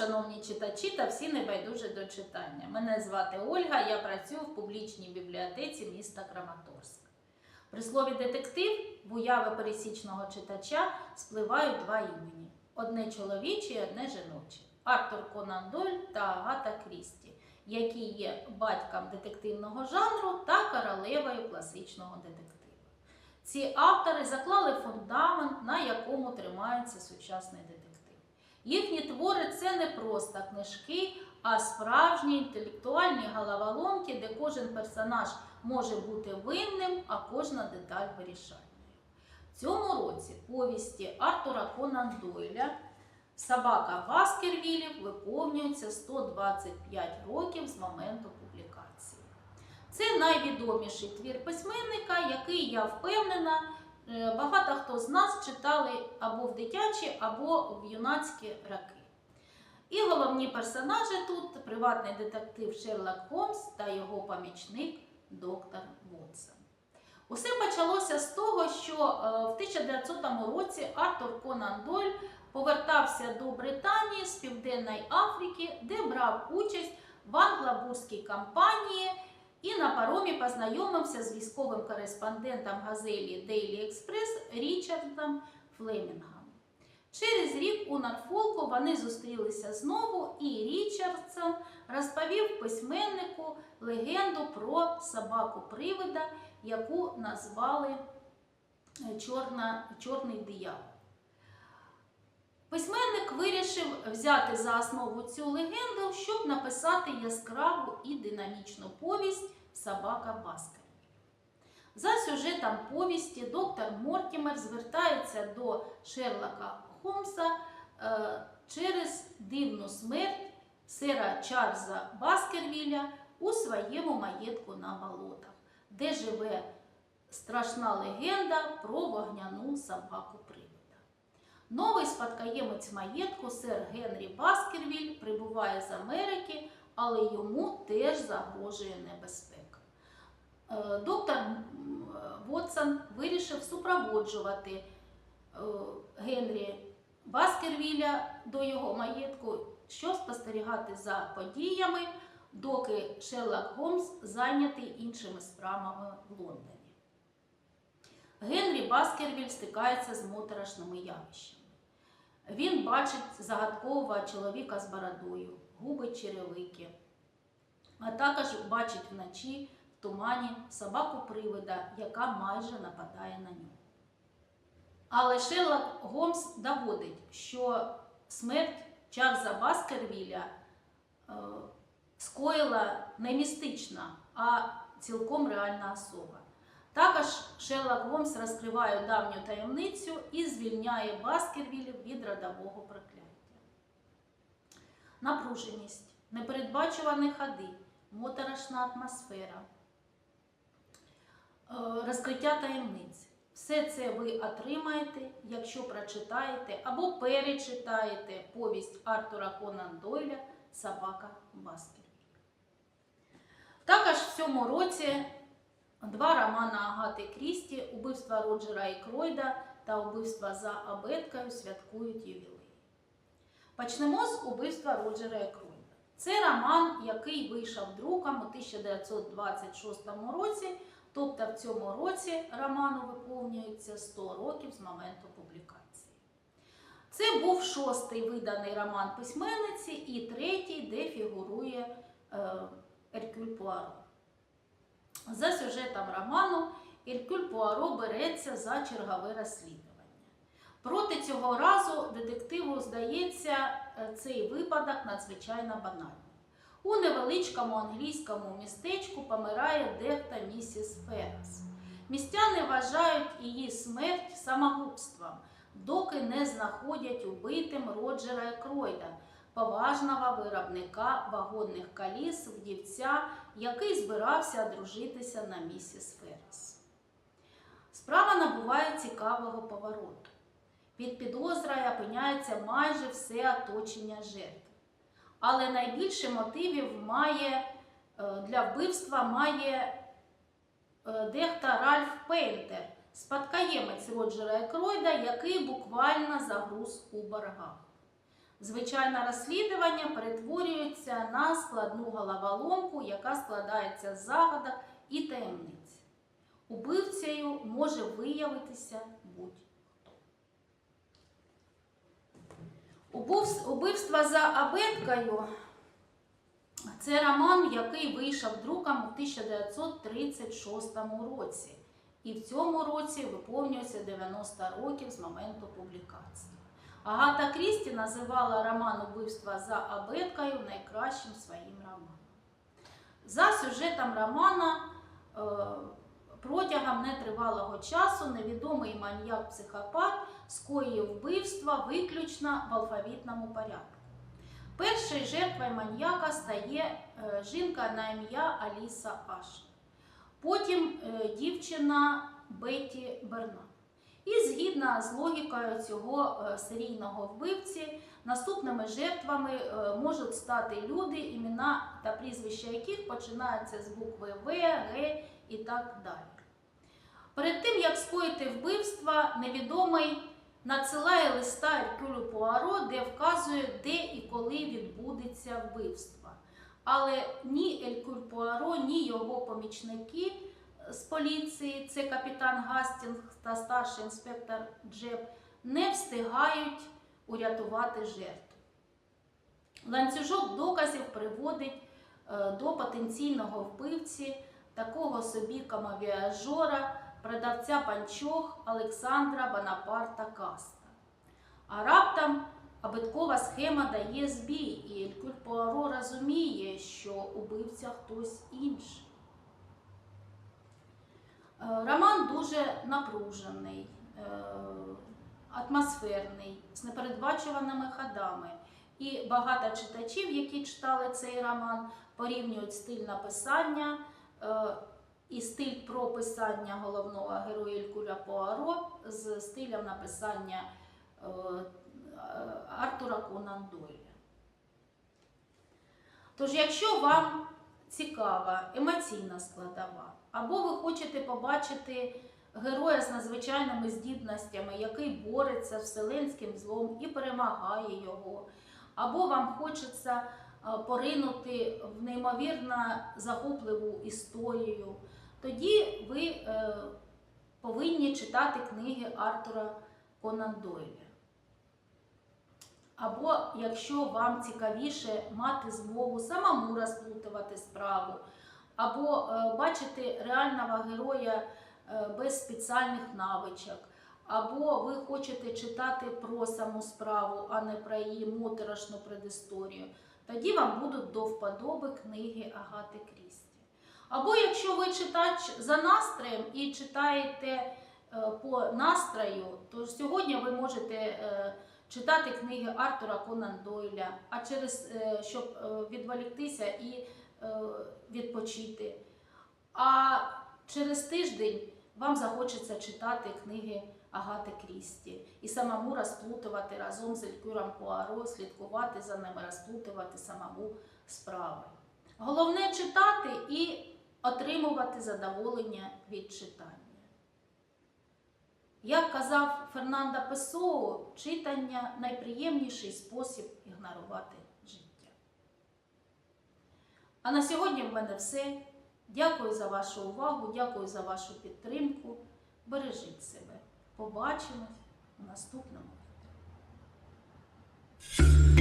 шановні читачі та всі небайдужі до читання. Мене звати Ольга, я працюю в публічній бібліотеці міста Краматорськ. При слові детектив в уяви пересічного читача спливають два імені: одне чоловіче і одне жіноче Артур Конан Дойль та Агата Крісті, які є батьком детективного жанру та королевою класичного детективу. Ці автори заклали фундамент, на якому тримається сучасний детектив. Їхні твори це не просто книжки, а справжні інтелектуальні головоломки, де кожен персонаж може бути винним, а кожна деталь вирішальною. В цьому році повісті Артура Конан Дойля Собака Баскервілів виповнюється 125 років з моменту публікації. Це найвідоміший твір письменника, який, я впевнена, багато хто з нас читали або в дитячі, або в юнацькі роки. І головні персонажі тут приватний детектив Шерлок Холмс та його помічник доктор Вотсон. Усе почалося з того, що е, в 1900 році Артур Конан Дойль повертався до Британії з Південної Африки, де брав участь в англобурській кампанії і на паромі познайомився з військовим кореспондентом газелі Daily Express Річардом Флемінгом. Через рік у Норфолку вони зустрілися знову, і Річардсон розповів письменнику легенду про собаку привида, яку назвали Чорна, Чорний диявол. Письменник вирішив взяти за основу цю легенду, щоб написати яскраву і динамічну повість Собака Баскервіль. За сюжетом повісті доктор Мортімер звертається до Шерлока Холмса е, через дивну смерть сера Чарльза Баскервіля у своєму маєтку на болотах, де живе страшна легенда про вогняну собаку привида. Новий спадкоємець маєтку сер Генрі Баскервіль прибуває з Америки, але йому теж загрожує небезпека. Е, Доктор Вотсон вирішив супроводжувати е, Генрі Баскервіля до його маєтку, щоб спостерігати за подіями, доки Шерлок Голмс зайнятий іншими справами в Лондоні. Генрі Баскервіль стикається з моторошними явищами. Він бачить загадкового чоловіка з бородою, губить черевики, а також бачить вночі в тумані собаку привида, яка майже нападає на нього. Але Шерлок Голмс доводить, що смерть Чарльза Баскервіля е, скоїла не містична, а цілком реальна особа. Також Шерлок Голмс розкриває давню таємницю і звільняє Баскервілів від родового прокляття. Напруженість, непередбачувані ходи, моторошна атмосфера, е, розкриття таємниць. Все це ви отримаєте, якщо прочитаєте або перечитаєте повість Артура Конан Дойля Собака Баскервіль. Також в цьому році Два романи Агати Крісті Убивства Роджера і Кройда та Убивства за абеткою святкують ювілей. Почнемо з убивства Роджера і Кройда. Це роман, який вийшов друком у 1926 році, тобто в цьому році роману виповнюється 100 років з моменту публікації. Це був шостий виданий роман письменниці і третій, де фігурує е, Еркюль Пуаро. За сюжетом роману Іркюль Пуаро береться за чергове розслідування. Проти цього разу детективу здається е, цей випадок надзвичайно банальним. У невеличкому англійському містечку помирає дехта місіс Феррес. Містяни вважають її смерть самогубством, доки не знаходять убитим Роджера Кройда, поважного виробника вагонних коліс вдівця, який збирався одружитися на місіс Феррес. Справа набуває цікавого повороту. Під підозрою опиняється майже все оточення жертви. Але найбільше мотивів має е, для вбивства має е, дехто Ральф Пейнтер, спадкоємець Роджера Екройда, який буквально загруз у боргах. Звичайне розслідування перетворюється на складну головоломку, яка складається з загадок і таємниць. Убивцею може виявитися будь-хто. Убивс- Убивство за абеткою це роман, який вийшов друком у 1936 році. І в цьому році виповнюється 90 років з моменту публікації. Агата Крісті називала роман Убивства за абеткою найкращим своїм романом. За сюжетом романа е, протягом нетривалого часу невідомий маньяк-психопат скоїв вбивства виключно в алфавітному порядку. Першою жертвою маньяка стає е, жінка на ім'я Аліса Аш. Потім е, дівчина Бетті Бернат. І згідно з логікою цього е, серійного вбивці, наступними жертвами е, можуть стати люди, імена та прізвища яких починаються з букви В, Г і так далі. Перед тим, як скоїти вбивство, невідомий надсилає листа Еркюлю Пуаро, де вказує, де і коли відбудеться вбивство. Але ні Елькюль Пуаро, ні його помічники з поліції, це капітан Гастінг та старший інспектор Джеб, не встигають урятувати жертву. Ланцюжок доказів приводить е, до потенційного вбивці такого собі камавіажора, продавця панчох Олександра Бонапарта Каста. А раптом абиткова схема дає збій, і Елькюль Пуаро розуміє, що убивця хтось інший. Е, Роман дуже напружений, е, атмосферний, з непередбачуваними ходами. І багато читачів, які читали цей роман, порівнюють стиль написання е, і стиль прописання головного героя Елькуля Пуаро з стилем написання Артура Конан Дойля. Тож, якщо вам цікава емоційна складова, або ви хочете побачити героя з надзвичайними здібностями, який бореться з вселенським злом і перемагає його, або вам хочеться е, поринути в неймовірно захопливу історію, тоді ви е, повинні читати книги Артура Конан Дойля. Або якщо вам цікавіше мати змогу самому розплутувати справу, або е, бачити реального героя е, без спеціальних навичок, або ви хочете читати про саму справу, а не про її моторошну предісторію, тоді вам будуть до вподоби книги Агати Крісті. Або якщо ви читач за настроєм і читаєте е, по настрою, то сьогодні ви можете читати книги Артура Конан Дойля, а через щоб відволіктися і відпочити. А через тиждень вам захочеться читати книги Агати Крісті і самому розплутувати разом з Елькюром Пуаро, слідкувати за ними, розплутувати самому справи. Головне читати і отримувати задоволення від читання. Як казав Фернандо Песоу, читання найприємніший спосіб ігнорувати. А на сьогодні в мене все. Дякую за вашу увагу, дякую за вашу підтримку. Бережіть себе. Побачимось у наступному відео.